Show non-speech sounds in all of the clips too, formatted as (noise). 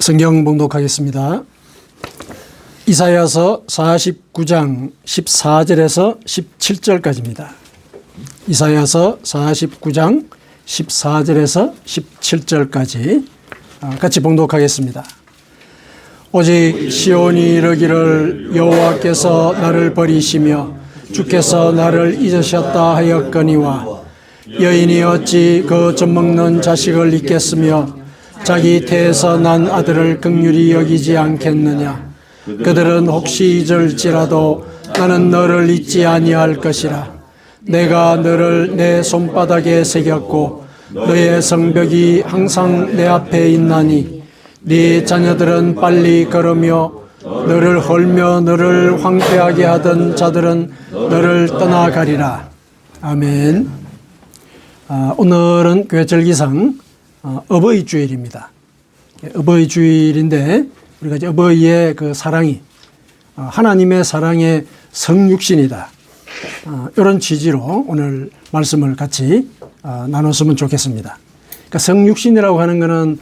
성경 봉독하겠습니다. 이사야서 49장 14절에서 17절까지입니다. 이사야서 49장 14절에서 17절까지 아, 같이 봉독하겠습니다. 오직 시온이 이르기를 여호와께서 나를 버리시며 주께서 나를 잊으셨다 하였거니와 여인이 어찌 그 젖먹는 자식을 잊겠으며 자기 태에서 난 아들을 극률히 여기지 않겠느냐? 그들은 혹시 잊을지라도 나는 너를 잊지 아니할 것이라. 내가 너를 내 손바닥에 새겼고 너의 성벽이 항상 내 앞에 있나니 네 자녀들은 빨리 걸으며 너를 헐며 너를 황폐하게 하던 자들은 너를 떠나가리라. 아멘. 아, 오늘은 교회 절기상 어, 어버이 주일입니다. 예, 어버이 주일인데 우리가 이제 어버이의 그 사랑이 어, 하나님의 사랑의 성육신이다. 어, 이런 취지로 오늘 말씀을 같이 어, 나눴으면 좋겠습니다. 그러니까 성육신이라고 하는 것은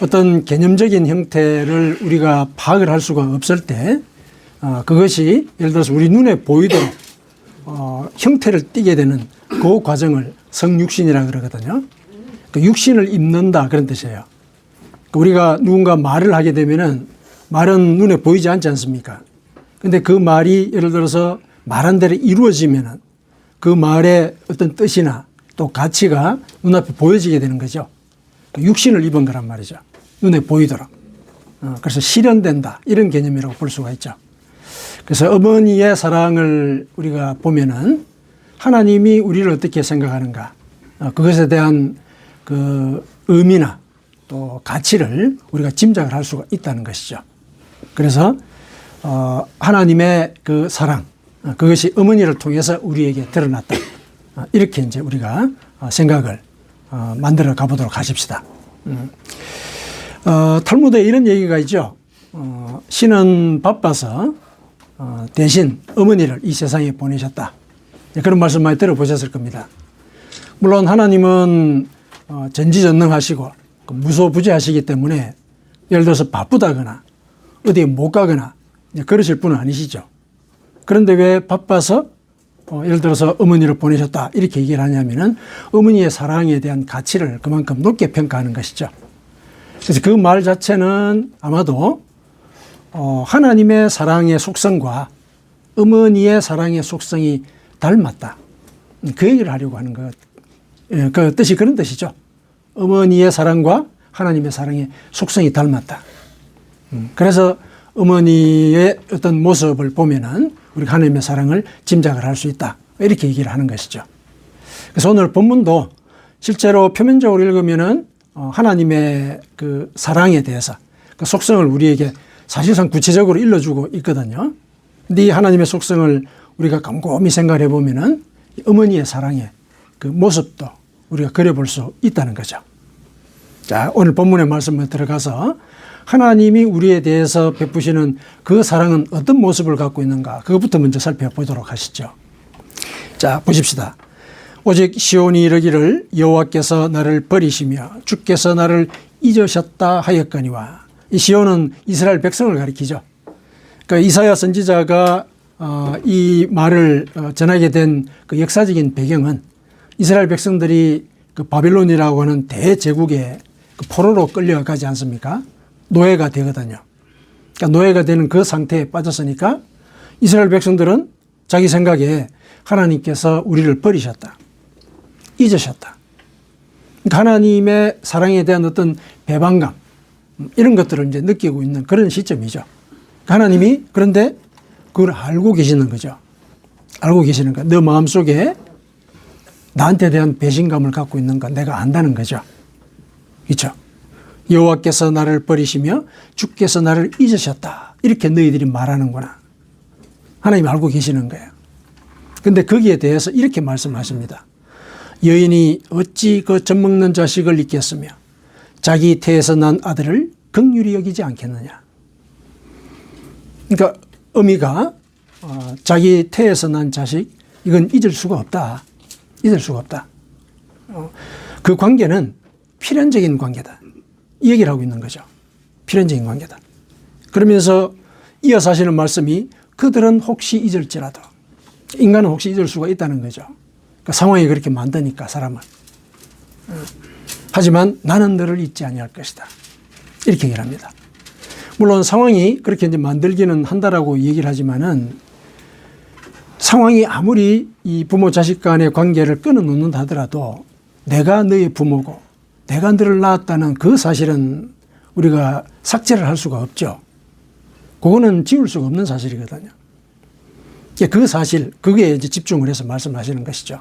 어떤 개념적인 형태를 우리가 파악을 할 수가 없을 때 어, 그것이 예를 들어서 우리 눈에 보이도록 어, 형태를 띠게 되는 그 과정을 성육신이라 그러거든요. 그 육신을 입는다 그런 뜻이에요. 그 우리가 누군가 말을 하게 되면은 말은 눈에 보이지 않지 않습니까? 근데 그 말이 예를 들어서 말한 대로 이루어지면은 그 말의 어떤 뜻이나 또 가치가 눈앞에 보여지게 되는 거죠. 그 육신을 입은 거란 말이죠. 눈에 보이도록. 어, 그래서 실현된다. 이런 개념이라고 볼 수가 있죠. 그래서 어머니의 사랑을 우리가 보면은 하나님이 우리를 어떻게 생각하는가. 어, 그것에 대한 그 의미나 또 가치를 우리가 짐작을 할 수가 있다는 것이죠. 그래서 어, 하나님의 그 사랑 어, 그것이 어머니를 통해서 우리에게 드러났다. 어, 이렇게 이제 우리가 어, 생각을 어, 만들어 가보도록 하십시다. 음. 어, 탈무드에 이런 얘기가 있죠. 어, 신은 바빠서 어, 대신 어머니를 이 세상에 보내셨다. 네, 그런 말씀 많이 들어보셨을 겁니다. 물론 하나님은 어, 전지전능하시고 그 무소부지하시기 때문에 예를 들어서 바쁘다거나 어디에 못 가거나 그러실 분은 아니시죠. 그런데 왜 바빠서 어, 예를 들어서 어머니를 보내셨다 이렇게 얘기를 하냐면은 어머니의 사랑에 대한 가치를 그만큼 높게 평가하는 것이죠. 그래서 그 말 자체는 아마도 어, 하나님의 사랑의 속성과 어머니의 사랑의 속성이 닮았다. 그 얘기를 하려고 하는 것. 예, 그 뜻이 그런 뜻이죠. 어머니의 사랑과 하나님의 사랑의 속성이 닮았다. 음, 그래서 어머니의 어떤 모습을 보면은 우리가 하나님의 사랑을 짐작을 할 수 있다. 이렇게 얘기를 하는 것이죠. 그래서 오늘 본문도 실제로 표면적으로 읽으면은 어, 하나님의 그 사랑에 대해서 그 속성을 우리에게 사실상 구체적으로 일러주고 있거든요. 근데 이 하나님의 속성을 우리가 곰곰이 생각해 보면은 어머니의 사랑의 그 모습도 우리가 그려볼 수 있다는 거죠. 자, 오늘 본문의 말씀에 들어가서 하나님이 우리에 대해서 베푸시는 그 사랑은 어떤 모습을 갖고 있는가 그것부터 먼저 살펴보도록 하시죠. 자, 보십시다. 오직 시온이 이르기를 여호와께서 나를 버리시며 주께서 나를 잊으셨다 하였거니와 이 시온은 이스라엘 백성을 가리키죠. 그러니까 이사야 선지자가 어, 이 말을 어, 전하게 된 그 역사적인 배경은 이스라엘 백성들이 그 바빌론이라고 하는 대제국의 그 포로로 끌려가지 않습니까? 노예가 되거든요. 그러니까 노예가 되는 그 상태에 빠졌으니까 이스라엘 백성들은 자기 생각에 하나님께서 우리를 버리셨다. 잊으셨다. 그러니까 하나님의 사랑에 대한 어떤 배반감, 이런 것들을 이제 느끼고 있는 그런 시점이죠. 그러니까 하나님이 그런데 그걸 알고 계시는 거죠. 알고 계시는 거. 너 마음속에 나한테 대한 배신감을 갖고 있는 거 내가 안다는 거죠. 그렇죠? 여호와께서 나를 버리시며 주께서 나를 잊으셨다. 이렇게 너희들이 말하는구나. 하나님 알고 계시는 거예요. 근데 거기에 대해서 이렇게 말씀하십니다. 여인이 어찌 그 젖먹는 자식을 잊겠으며 자기 태에서 난 아들을 극률히 여기지 않겠느냐. 그러니까 어미가 어, 자기 태에서 난 자식 이건 잊을 수가 없다. 잊을 수가 없다. 어, 그 관계는 필연적인 관계다. 이 얘기를 하고 있는 거죠. 필연적인 관계다. 그러면서 이어서 하시는 말씀이 그들은 혹시 잊을지라도 인간은 혹시 잊을 수가 있다는 거죠. 그 상황이 그렇게 만드니까 사람을. 어. 하지만 나는 너를 잊지 아니할 것이다. 이렇게 얘기를 합니다. 물론 상황이 그렇게 이제 만들기는 한다라고 얘기를 하지만은 상황이 아무리 이 부모 자식 간의 관계를 끊어놓는다 하더라도 내가 너의 부모고 내가 너를 낳았다는 그 사실은 우리가 삭제를 할 수가 없죠. 그거는 지울 수가 없는 사실이거든요. 그 사실, 그게 이제 집중을 해서 말씀하시는 것이죠.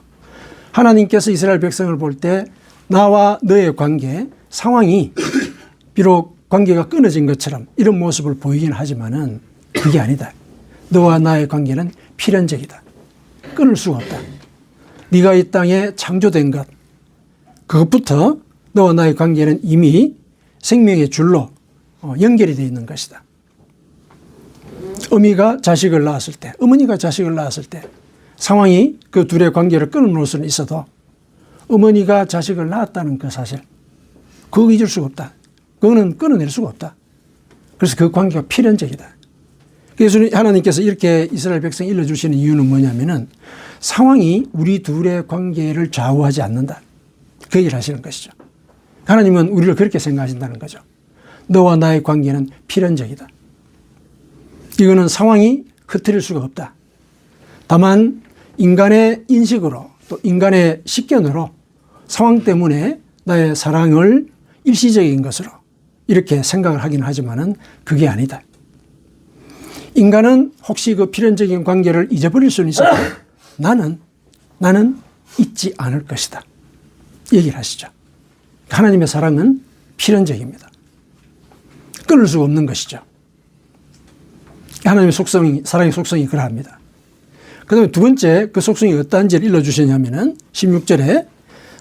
하나님께서 이스라엘 백성을 볼 때 나와 너의 관계, 상황이 (coughs) 비록 관계가 끊어진 것처럼 이런 모습을 보이긴 하지만은 그게 아니다. 너와 나의 관계는 필연적이다. 끊을 수가 없다. 네가 이 땅에 창조된 것, 그것부터 너와 나의 관계는 이미 생명의 줄로 어, 연결이 되어 있는 것이다. 어미가 자식을 낳았을 때, 어머니가 자식을 낳았을 때 상황이 그 둘의 관계를 끊어놓을 수는 있어도 어머니가 자식을 낳았다는 그 사실, 그거 잊을 수가 없다. 그거는 끊어낼 수가 없다. 그래서 그 관계가 필연적이다. 그래서 하나님께서 이렇게 이스라엘 백성 일러 주시는 이유는 뭐냐면은 상황이 우리 둘의 관계를 좌우하지 않는다. 그 얘기를 하시는 것이죠. 하나님은 우리를 그렇게 생각하신다는 거죠. 너와 나의 관계는 필연적이다. 이거는 상황이 흐트릴 수가 없다. 다만 인간의 인식으로 또 인간의 식견으로 상황 때문에 나의 사랑을 일시적인 것으로 이렇게 생각을 하긴 하지만은 그게 아니다. 인간은 혹시 그 필연적인 관계를 잊어버릴 수는 있어도 (laughs) 나는 나는 잊지 않을 것이다. 얘기를 하시죠. 하나님의 사랑은 필연적입니다. 끊을 수가 없는 것이죠. 하나님의 속성이, 사랑의 속성이 그러합니다. 그 다음에 두 번째 그 속성이 어떠한지를 일러 주시냐면은 16절에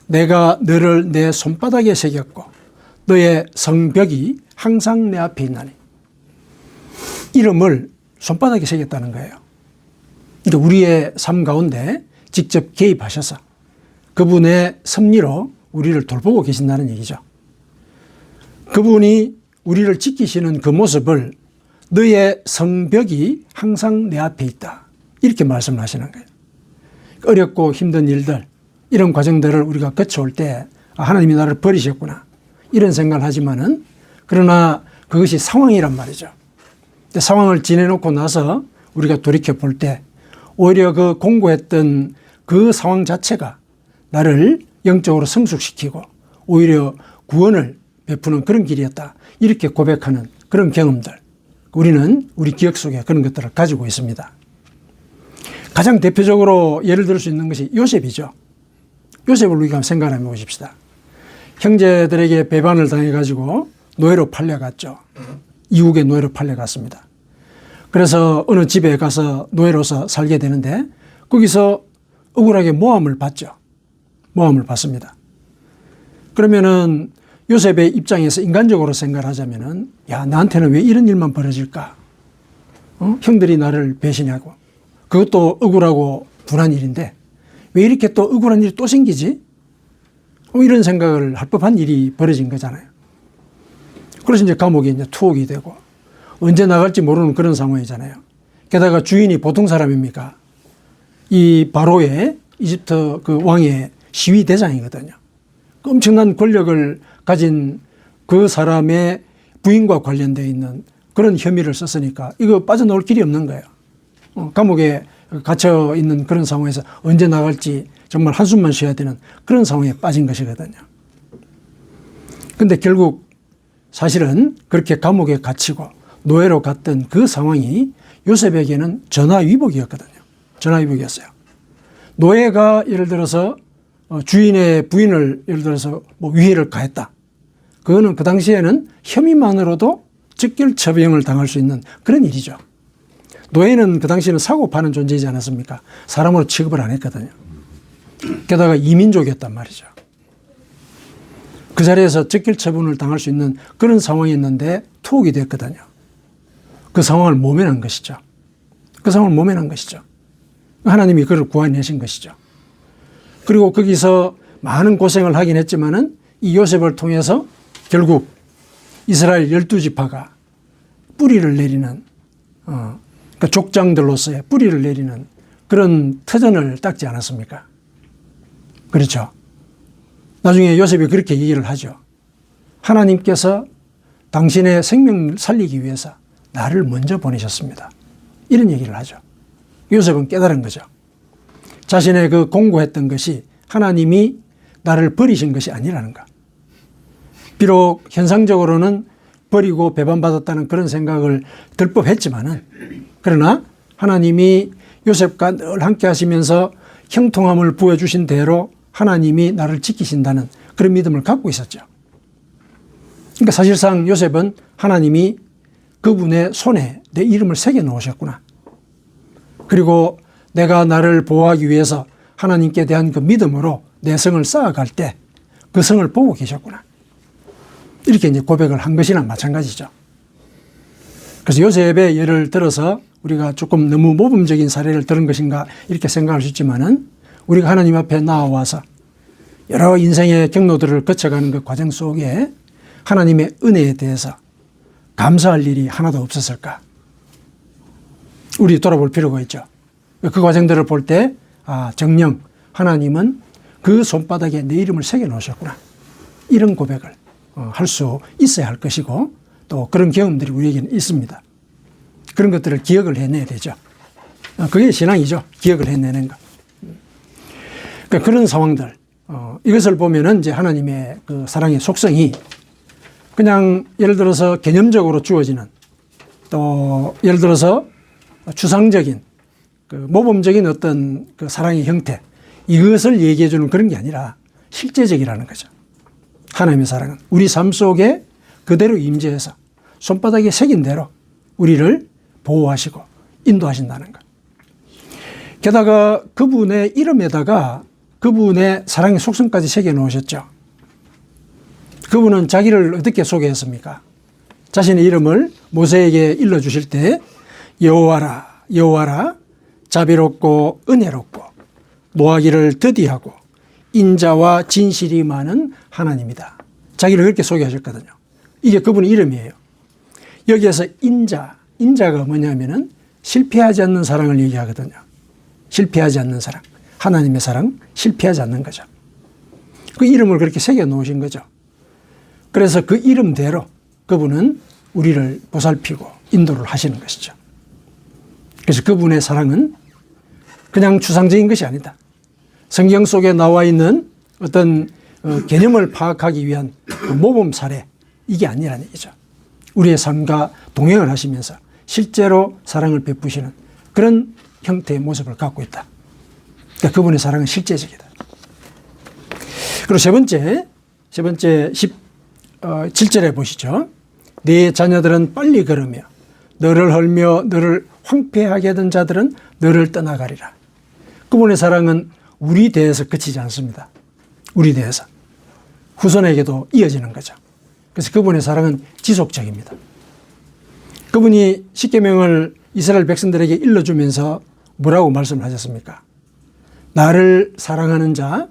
내가 너를 내 손바닥에 새겼고 너의 성벽이 항상 내 앞에 있나니. 이름을 손바닥에 새겼다는 거예요. 그러니까 우리의 삶 가운데 직접 개입하셔서 그분의 섭리로 우리를 돌보고 계신다는 얘기죠. 그분이 우리를 지키시는 그 모습을 너의 성벽이 항상 내 앞에 있다. 이렇게 말씀을 하시는 거예요. 어렵고 힘든 일들, 이런 과정들을 우리가 거쳐올 때, 아, 하나님이 나를 버리셨구나. 이런 생각을 하지만은, 그러나 그것이 상황이란 말이죠. 상황을 지내놓고 나서 우리가 돌이켜 볼 때, 오히려 그 공고했던 그 상황 자체가 나를 영적으로 성숙시키고, 오히려 구원을 베푸는 그런 길이었다. 이렇게 고백하는 그런 경험들. 우리는 우리 기억 속에 그런 것들을 가지고 있습니다. 가장 대표적으로 예를 들 수 있는 것이 요셉이죠. 요셉을 우리가 생각해 보십시다. 형제들에게 배반을 당해가지고 노예로 팔려갔죠. 이국의 노예로 팔려갔습니다. 그래서 어느 집에 가서 노예로서 살게 되는데 거기서 억울하게 모함을 받죠. 모함을 받습니다. 그러면은 요셉의 입장에서 인간적으로 생각 하자면은 야 나한테는 왜 이런 일만 벌어질까? 어? 형들이 나를 배신하고 그것도 억울하고 분한 일인데 왜 이렇게 또 억울한 일이 또 생기지? 어, 이런 생각을 할 법한 일이 벌어진 거잖아요. 그래서 이제 감옥에 이제 투옥이 되고 언제 나갈지 모르는 그런 상황이잖아요. 게다가 주인이 보통 사람입니까? 이 바로의 이집트 그 왕의 시위 대장이거든요. 엄청난 권력을 가진 그 사람의 부인과 관련되어 있는 그런 혐의를 썼으니까 이거 빠져나올 길이 없는 거예요. 어, 감옥에 갇혀 있는 그런 상황에서 언제 나갈지 정말 한숨만 쉬어야 되는 그런 상황에 빠진 것이거든요. 근데 결국 사실은 그렇게 감옥에 갇히고 노예로 갔던 그 상황이 요셉에게는 전화위복이었거든요. 전화위복이었어요. 노예가 예를 들어서 어, 주인의 부인을 예를 들어서 뭐 위해를 가했다. 그거는 그 당시에는 혐의만으로도 즉결 처형을 당할 수 있는 그런 일이죠. 노예는 그 당시에는 사고 파는 존재이지 않았습니까? 사람으로 취급을 안 했거든요. 게다가 이민족이었단 말이죠. 그 자리에서 즉결 처분을 당할 수 있는 그런 상황이었는데 투옥이 됐거든요. 그 상황을 모면한 것이죠. 그 상황을 모면한 것이죠. 하나님이 그를 구해내신 것이죠. 그리고 거기서 많은 고생을 하긴 했지만은 이 요셉을 통해서 결국 이스라엘 열두 지파가 뿌리를 내리는 어, 그러니까 족장들로서의 뿌리를 내리는 그런 터전을 닦지 않았습니까? 그렇죠. 나중에 요셉이 그렇게 얘기를 하죠. 하나님께서 당신의 생명을 살리기 위해서 나를 먼저 보내셨습니다. 이런 얘기를 하죠. 요셉은 깨달은 거죠. 자신의 그 공고했던 것이 하나님이 나를 버리신 것이 아니라는 것. 비록 현상적으로는 버리고 배반받았다는 그런 생각을 들 법했지만은 그러나 하나님이 요셉과 늘 함께 하시면서 형통함을 부어주신 대로 하나님이 나를 지키신다는 그런 믿음을 갖고 있었죠. 그러니까 사실상 요셉은 하나님이 그분의 손에 내 이름을 새겨 놓으셨구나. 그리고 내가 나를 보호하기 위해서 하나님께 대한 그 믿음으로 내 성을 쌓아갈 때 그 성을 보고 계셨구나. 이렇게 이제 고백을 한 것이나 마찬가지죠. 그래서 요셉의 예를 들어서 우리가 조금 너무 모범적인 사례를 들은 것인가 이렇게 생각할 수 있지만은 우리가 하나님 앞에 나와서 여러 인생의 경로들을 거쳐가는 그 과정 속에 하나님의 은혜에 대해서 감사할 일이 하나도 없었을까? 우리 돌아볼 필요가 있죠. 그 과정들을 볼 때, 아, 정령 하나님은 그 손바닥에 내 이름을 새겨 놓으셨구나. 이런 고백을 어, 할수 있어야 할 것이고 또 그런 경험들이 우리에게는 있습니다. 그런 것들을 기억을 해내야 되죠. 어, 그게 신앙이죠. 기억을 해내는 것. 그러니까 그런 상황들, 어, 이것을 보면은 이제 하나님의 그 사랑의 속성이 그냥 예를 들어서 개념적으로 주어지는 또 예를 들어서 추상적인 그 모범적인 어떤 그 사랑의 형태 이것을 얘기해 주는 그런 게 아니라 실제적이라는 거죠. 하나님의 사랑은 우리 삶 속에 그대로 임재해서 손바닥에 새긴 대로 우리를 보호하시고 인도하신다는 것. 게다가 그분의 이름에다가 그분의 사랑의 속성까지 새겨 놓으셨죠. 그분은 자기를 어떻게 소개했습니까? 자신의 이름을 모세에게 일러 주실 때 여호와라 여호와라 자비롭고 은혜롭고 노하기를 더디하고 인자와 진실이 많은 하나님이다. 자기를 그렇게 소개하셨거든요. 이게 그분의 이름이에요. 여기에서 인자, 인자가 뭐냐면은 실패하지 않는 사랑을 얘기하거든요. 실패하지 않는 사랑. 하나님의 사랑, 실패하지 않는 거죠. 그 이름을 그렇게 새겨 놓으신 거죠. 그래서 그 이름대로 그분은 우리를 보살피고 인도를 하시는 것이죠. 그래서 그분의 사랑은 그냥 추상적인 것이 아니다. 성경 속에 나와 있는 어떤 어, 개념을 파악하기 위한 그 모범 사례 이게 아니라는 얘기죠. 우리의 삶과 동행을 하시면서 실제로 사랑을 베푸시는 그런 형태의 모습을 갖고 있다. 그러니까 그분의 사랑은 실제적이다. 그리고 세 번째, 세 번째 17절에 보시죠. 네 자녀들은 빨리 걸으며 너를 헐며 너를 황폐하게 하던 자들은 너를 떠나가리라. 그분의 사랑은 우리 대해서 그치지 않습니다. 우리 대해서. 후손에게도 이어지는 거죠. 그래서 그분의 사랑은 지속적입니다. 그분이 십계명을 이스라엘 백성들에게 일러주면서 뭐라고 말씀을 하셨습니까? 나를 사랑하는 자,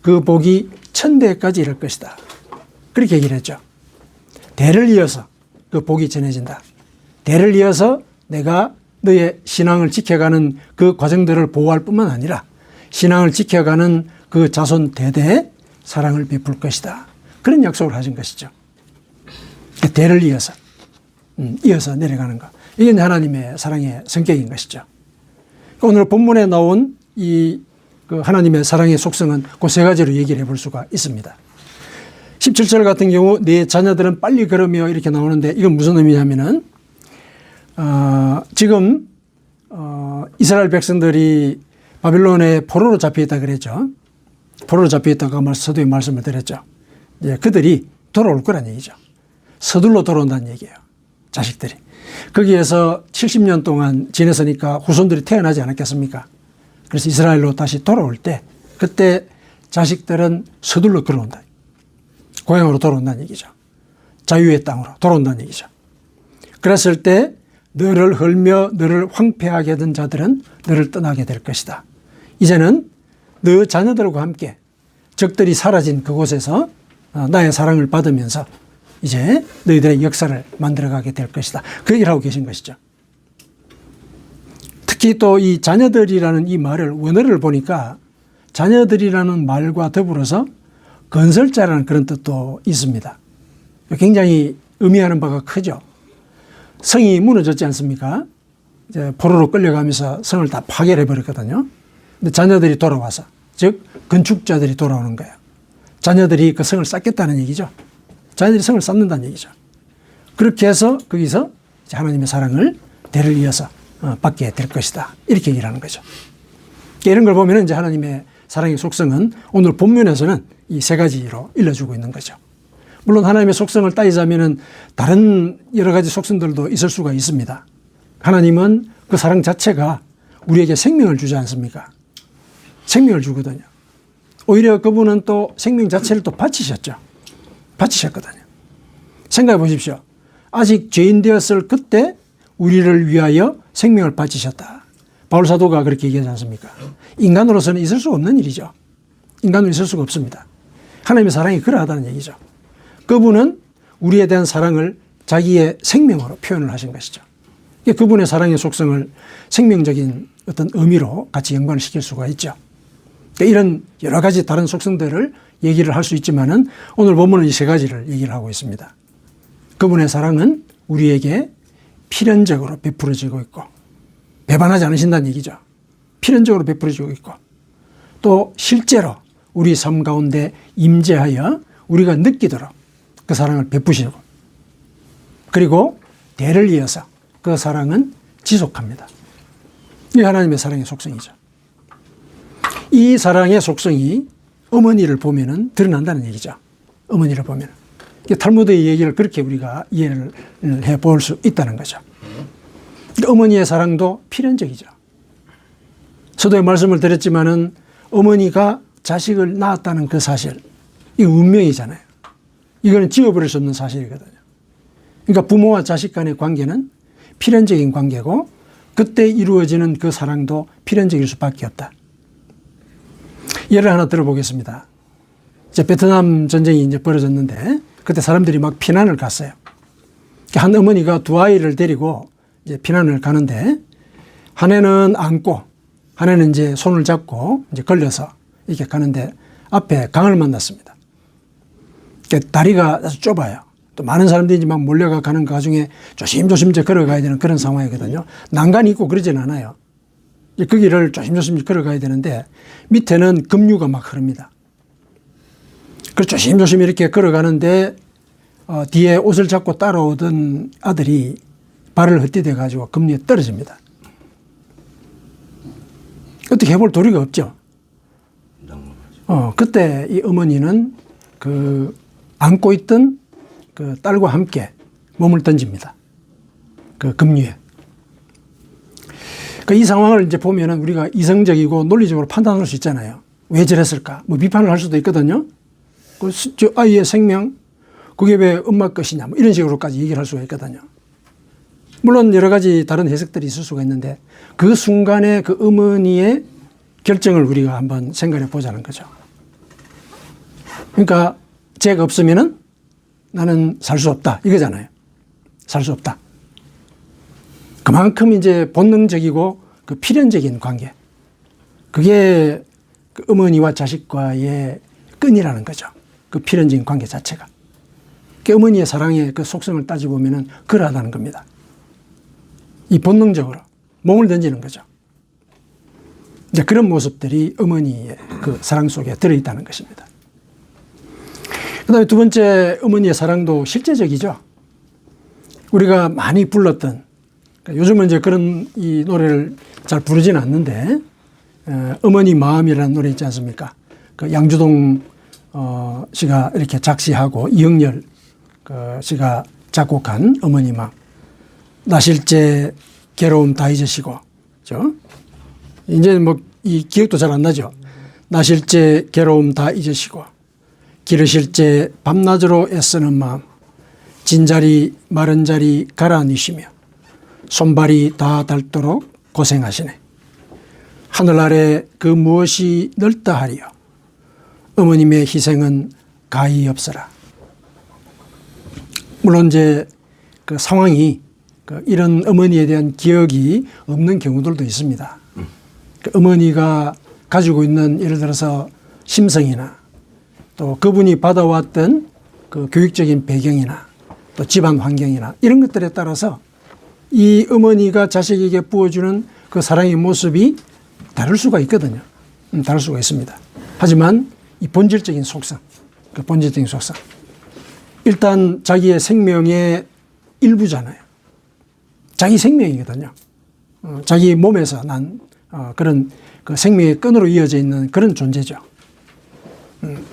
그 복이 천대까지 이를 것이다. 그렇게 얘기를 했죠. 대를 이어서 그 복이 전해진다. 대를 이어서 내가 너의 신앙을 지켜가는 그 과정들을 보호할 뿐만 아니라 신앙을 지켜가는 그 자손 대대에 사랑을 베풀 것이다. 그런 약속을 하신 것이죠. 대를 이어서, 음, 이어서 내려가는 것. 이게 하나님의 사랑의 성격인 것이죠. 오늘 본문에 나온 이 그 하나님의 사랑의 속성은 그 세 가지로 얘기를 해볼 수가 있습니다. 17절 같은 경우 내 자녀들은 빨리 걸으며 이렇게 나오는데 이건 무슨 의미냐면은 어, 지금 어, 이스라엘 백성들이 바빌론에 포로로 잡혀있다 그랬죠. 포로로 잡혀있다가 서두에 말씀을 드렸죠. 이제 그들이 돌아올 거란 얘기죠. 서둘러 돌아온다는 얘기예요. 자식들이. 거기에서 70년 동안 지냈으니까 후손들이 태어나지 않았겠습니까? 그래서 이스라엘로 다시 돌아올 때 그때 자식들은 서둘러 걸어온다. 고향으로 돌아온다는 얘기죠. 자유의 땅으로 돌아온다는 얘기죠. 그랬을 때 너를 헐며 너를 황폐하게 하던 자들은 너를 떠나게 될 것이다. 이제는 너 자녀들과 함께 적들이 사라진 그곳에서 어, 나의 사랑을 받으면서 이제 너희들의 역사를 만들어가게 될 것이다. 그 얘기를 하고 계신 것이죠. 특히 또 이 자녀들이라는 이 말을 원어를 보니까 자녀들이라는 말과 더불어서 건설자라는 그런 뜻도 있습니다. 굉장히 의미하는 바가 크죠. 성이 무너졌지 않습니까? 이제 포로로 끌려가면서 성을 다 파괴해 버렸거든요. 근데 자녀들이 돌아와서 즉 건축자들이 돌아오는 거예요. 자녀들이 그 성을 쌓겠다는 얘기죠. 자녀들이 성을 쌓는다는 얘기죠. 그렇게 해서 거기서 하나님의 사랑을 대를 이어서 어, 받게 될 것이다. 이렇게 얘기를 하는 거죠. 이런 걸 보면 이제 하나님의 사랑의 속성은 오늘 본문에서는 이 세 가지로 일러주고 있는 거죠. 물론 하나님의 속성을 따지자면은 다른 여러 가지 속성들도 있을 수가 있습니다. 하나님은 그 사랑 자체가 우리에게 생명을 주지 않습니까? 생명을 주거든요. 오히려 그분은 또 생명 자체를 또 바치셨죠. 바치셨거든요. 생각해 보십시오. 아직 죄인 되었을 그때 우리를 위하여 생명을 바치셨다. 바울 사도가 그렇게 얘기하지 않습니까? 인간으로서는 있을 수 없는 일이죠. 인간으로 있을 수가 없습니다. 하나님의 사랑이 그러하다는 얘기죠. 그분은 우리에 대한 사랑을 자기의 생명으로 표현을 하신 것이죠. 그분의 사랑의 속성을 생명적인 어떤 의미로 같이 연관을 시킬 수가 있죠. 이런 여러 가지 다른 속성들을 얘기를 할 수 있지만은 오늘 본문은 이 세 가지를 얘기를 하고 있습니다. 그분의 사랑은 우리에게 필연적으로 베풀어지고 있고 배반하지 않으신다는 얘기죠. 필연적으로 베풀어지고 있고 또 실제로 우리 삶 가운데 임재하여 우리가 느끼도록 그 사랑을 베푸시고 그리고 대를 이어서 그 사랑은 지속합니다. 이 하나님의 사랑의 속성이죠. 이 사랑의 속성이 어머니를 보면은 드러난다는 얘기죠. 어머니를 보면. 탈무드의 얘기를 그렇게 우리가 이해를 해 볼 수 있다는 거죠. 어머니의 사랑도 필연적이죠. 저도 말씀을 드렸지만은 어머니가 자식을 낳았다는 그 사실, 이 운명이잖아요. 이거는 지워버릴 수 없는 사실이거든요. 그러니까 부모와 자식 간의 관계는 필연적인 관계고 그때 이루어지는 그 사랑도 필연적일 수밖에 없다. 예를 하나 들어보겠습니다. 이제 베트남 전쟁이 이제 벌어졌는데 그때 사람들이 막 피난을 갔어요. 한 어머니가 두 아이를 데리고 이제 피난을 가는데 한 애는 안고 한 애는 이제 손을 잡고 이제 걸려서 이렇게 가는데 앞에 강을 만났습니다. 다리가 아주 좁아요. 또 많은 사람들이 막 몰려가 가는 그 와중에 조심조심 이제 걸어가야 되는 그런 상황이거든요. 난간이 있고 그러진 않아요. 그 길을 조심조심 걸어가야 되는데 밑에는 급류가 막 흐릅니다. 그 조심조심 이렇게 걸어가는데 어, 뒤에 옷을 잡고 따라오던 아들이 발을 헛디뎌 가지고 급류에 떨어집니다. 어떻게 해볼 도리가 없죠. 어, 그때 이 어머니는 그 안고 있던 그 딸과 함께 몸을 던집니다. 그 급류에. 그 이 상황을 이제 보면은 우리가 이성적이고 논리적으로 판단할 수 있잖아요. 왜 저랬을까? 뭐 비판을 할 수도 있거든요. 그 아이의 생명, 그게 왜 엄마 것이냐, 뭐 이런 식으로까지 얘기를 할 수가 있거든요. 물론 여러 가지 다른 해석들이 있을 수가 있는데 그 순간에 그 어머니의 결정을 우리가 한번 생각해 보자는 거죠. 그러니까 죄가 없으면은 나는 살 수 없다 이거잖아요. 살 수 없다. 그만큼 이제 본능적이고 그 필연적인 관계. 그게 그 어머니와 자식과의 끈이라는 거죠. 그 필연적인 관계 자체가. 그 어머니의 사랑의 그 속성을 따져보면은 그러하다는 겁니다. 이 본능적으로 몸을 던지는 거죠. 이제 그런 모습들이 어머니의 그 사랑 속에 들어있다는 것입니다. 그 다음에 두 번째 어머니의 사랑도 실제적이죠. 우리가 많이 불렀던 그러니까 요즘은 이제 그런 이 노래를 잘 부르지는 않는데 어, 어머니 마음이라는 노래 있지 않습니까? 그 양주동 어, 씨가 이렇게 작시하고 이영렬 그 씨가 작곡한 어머니 마음. 나실제 괴로움 다 잊으시고, 죠? 이제 뭐 이 기억도 잘 안 나죠. 나실제 괴로움 다 잊으시고, 기르실제 밤낮으로 애쓰는 마음, 진자리 마른 자리 가라앉으시며 손발이 다 닳도록 고생하시네. 하늘 아래 그 무엇이 넓다 하리요. 어머님의 희생은 가히 없어라. 물론 이제 그 상황이 그 이런 어머니에 대한 기억이 없는 경우들도 있습니다. 그 어머니가 가지고 있는 예를 들어서 심성이나 또 그분이 받아왔던 그 교육적인 배경이나 또 집안 환경이나 이런 것들에 따라서 이 어머니가 자식에게 부어주는 그 사랑의 모습이 다를 수가 있거든요. 음, 다를 수가 있습니다. 하지만 이 본질적인 속성, 그 본질적인 속성. 일단 자기의 생명의 일부잖아요. 자기 생명이거든요. 어, 자기 몸에서 난 어, 그런 그 생명의 끈으로 이어져 있는 그런 존재죠. 음,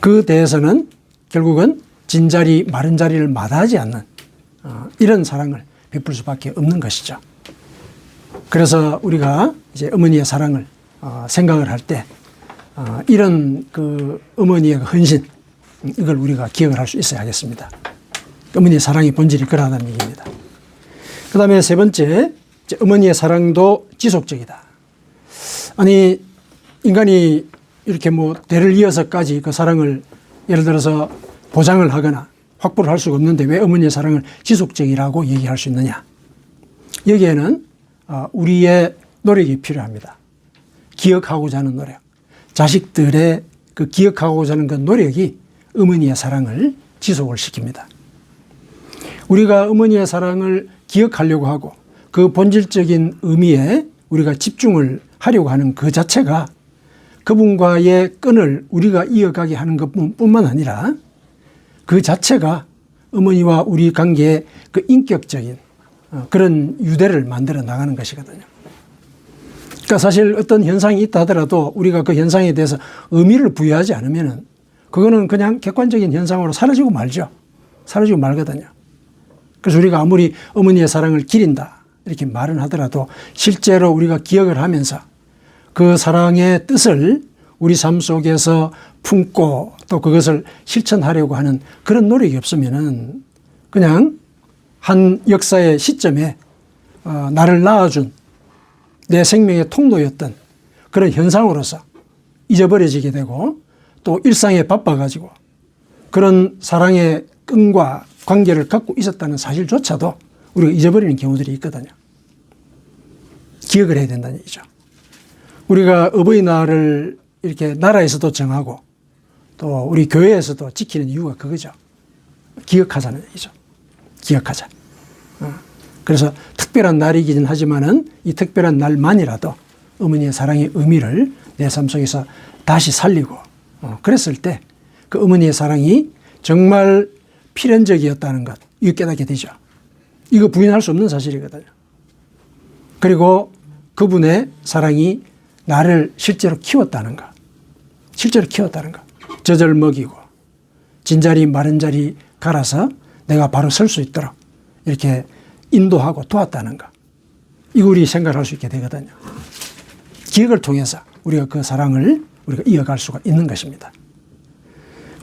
그 대해서는 결국은 진자리 마른 자리를 마다하지 않는 어, 이런 사랑을 베풀 수밖에 없는 것이죠. 그래서 우리가 이제 어머니의 사랑을 어, 생각을 할 때 어, 이런 그 어머니의 그 헌신 이걸 우리가 기억을 할 수 있어야겠습니다. 어머니의 사랑의 본질이 그러하다는 얘기입니다. 그 다음에 세 번째, 어머니의 사랑도 지속적이다. 아니, 인간이 이렇게 뭐 대를 이어서까지 그 사랑을 예를 들어서 보장을 하거나 확보를 할 수가 없는데 왜 어머니의 사랑을 지속적이라고 얘기할 수 있느냐. 여기에는 어, 우리의 노력이 필요합니다. 기억하고자 하는 노력. 자식들의 그 기억하고자 하는 그 노력이 어머니의 사랑을 지속을 시킵니다. 우리가 어머니의 사랑을 기억하려고 하고 그 본질적인 의미에 우리가 집중을 하려고 하는 그 자체가 그분과의 끈을 우리가 이어가게 하는 것 뿐만 아니라 그 자체가 어머니와 우리 관계의 그 인격적인 어, 그런 유대를 만들어 나가는 것이거든요. 그러니까 사실 어떤 현상이 있다 하더라도 우리가 그 현상에 대해서 의미를 부여하지 않으면은 그거는 그냥 객관적인 현상으로 사라지고 말죠. 사라지고 말거든요. 그래서 우리가 아무리 어머니의 사랑을 기린다 이렇게 말은 하더라도 실제로 우리가 기억을 하면서 그 사랑의 뜻을 우리 삶 속에서 품고 또 그것을 실천하려고 하는 그런 노력이 없으면은 그냥 한 역사의 시점에 어, 나를 낳아준 내 생명의 통로였던 그런 현상으로서 잊어버려지게 되고 또 일상에 바빠가지고 그런 사랑의 끈과 관계를 갖고 있었다는 사실조차도 우리가 잊어버리는 경우들이 있거든요. 기억을 해야 된다는 얘기죠. 우리가 어버이날을 이렇게 나라에서도 정하고 또 우리 교회에서도 지키는 이유가 그거죠. 기억하자는 얘기죠. 기억하자. 어. 그래서 특별한 날이긴 하지만은 이 특별한 날만이라도 어머니의 사랑의 의미를 내 삶 속에서 다시 살리고 어, 그랬을 때 그 어머니의 사랑이 정말 필연적이었다는 것 이거 깨닫게 되죠. 이거 부인할 수 없는 사실이거든요. 그리고 그분의 사랑이 나를 실제로 키웠다는 것. 실제로 키웠다는 것. 젖을 먹이고 진자리 마른 자리 갈아서 내가 바로 설 수 있도록 이렇게 인도하고 도왔다는 것. 이거 우리 생각할 수 있게 되거든요. 기억을 통해서 우리가 그 사랑을 우리가 이어갈 수가 있는 것입니다.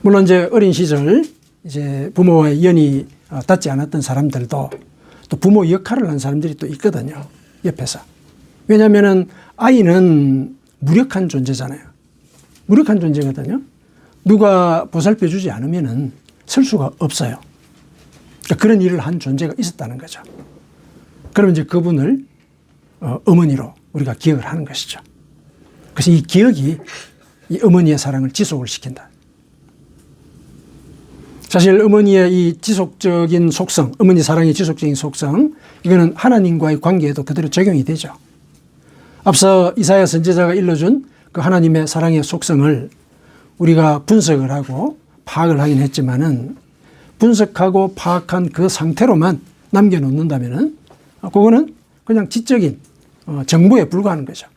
물론 이제 어린 시절 이제 부모와의 연이 어, 닿지 않았던 사람들도 또 부모 역할을 한 사람들이 또 있거든요. 옆에서. 왜냐하면은 아이는 무력한 존재잖아요. 무력한 존재거든요. 누가 보살펴 주지 않으면은 설 수가 없어요. 그러니까 그런 일을 한 존재가 있었다는 거죠. 그러면 이제 그분을 어, 어머니로 우리가 기억을 하는 것이죠. 그래서 이 기억이 이 어머니의 사랑을 지속을 시킨다. 사실 어머니의 이 지속적인 속성, 어머니 사랑의 지속적인 속성, 이거는 하나님과의 관계에도 그대로 적용이 되죠. 앞서 이사야 선지자가 일러준 그 하나님의 사랑의 속성을 우리가 분석을 하고 파악을 하긴 했지만은 분석하고 파악한 그 상태로만 남겨놓는다면은 그거는 그냥 지적인 어, 정보에 불과하는 거죠.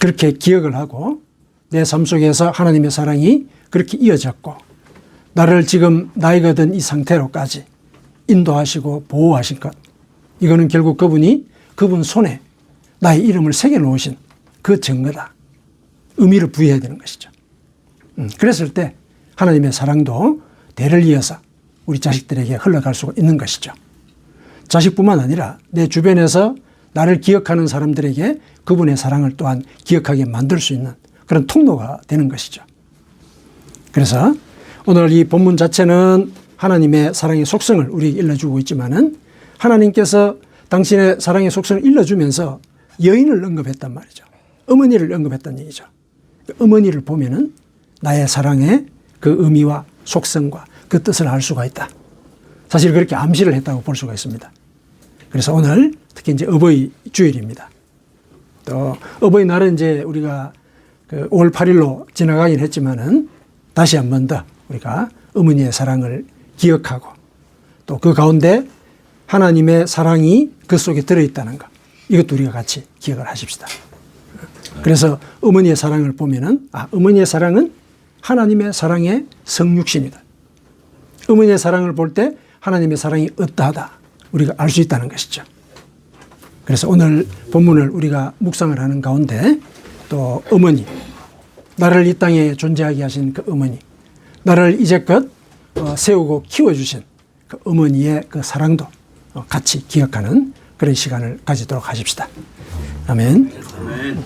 그렇게 기억을 하고 내 삶 속에서 하나님의 사랑이 그렇게 이어졌고 나를 지금 나이가 든 이 상태로까지 인도하시고 보호하신 것 이거는 결국 그분이 그분 손에 나의 이름을 새겨 놓으신 그 증거다. 의미를 부여해야 되는 것이죠. 음, 그랬을 때 하나님의 사랑도 대를 이어서 우리 자식들에게 흘러갈 수가 있는 것이죠. 자식뿐만 아니라 내 주변에서 나를 기억하는 사람들에게 그분의 사랑을 또한 기억하게 만들 수 있는 그런 통로가 되는 것이죠. 그래서 오늘 이 본문 자체는 하나님의 사랑의 속성을 우리에게 일러주고 있지만은 하나님께서 당신의 사랑의 속성을 일러주면서 여인을 언급했단 말이죠. 어머니를 언급했다는 얘기죠. 그 어머니를 보면은 나의 사랑의 그 의미와 속성과 그 뜻을 알 수가 있다. 사실 그렇게 암시를 했다고 볼 수가 있습니다. 그래서 오늘 특히 이제 어버이 주일입니다. 또 어버이날은 이제 우리가 그 5월 8일로 지나가긴 했지만은 다시 한 번 더 우리가 어머니의 사랑을 기억하고 또 그 가운데 하나님의 사랑이 그 속에 들어있다는 것 이것도 우리가 같이 기억을 하십시다. 그래서 어머니의 사랑을 보면은 아 어머니의 사랑은 하나님의 사랑의 성육신이다. 어머니의 사랑을 볼 때 하나님의 사랑이 어떠하다 우리가 알 수 있다는 것이죠. 그래서 오늘 본문을 우리가 묵상을 하는 가운데 또 어머니 나를 이 땅에 존재하게 하신 그 어머니 나를 이제껏 어, 세우고 키워주신 그 어머니의 그 사랑도 어, 같이 기억하는 그런 시간을 가지도록 하십시다. 아멘. 아멘.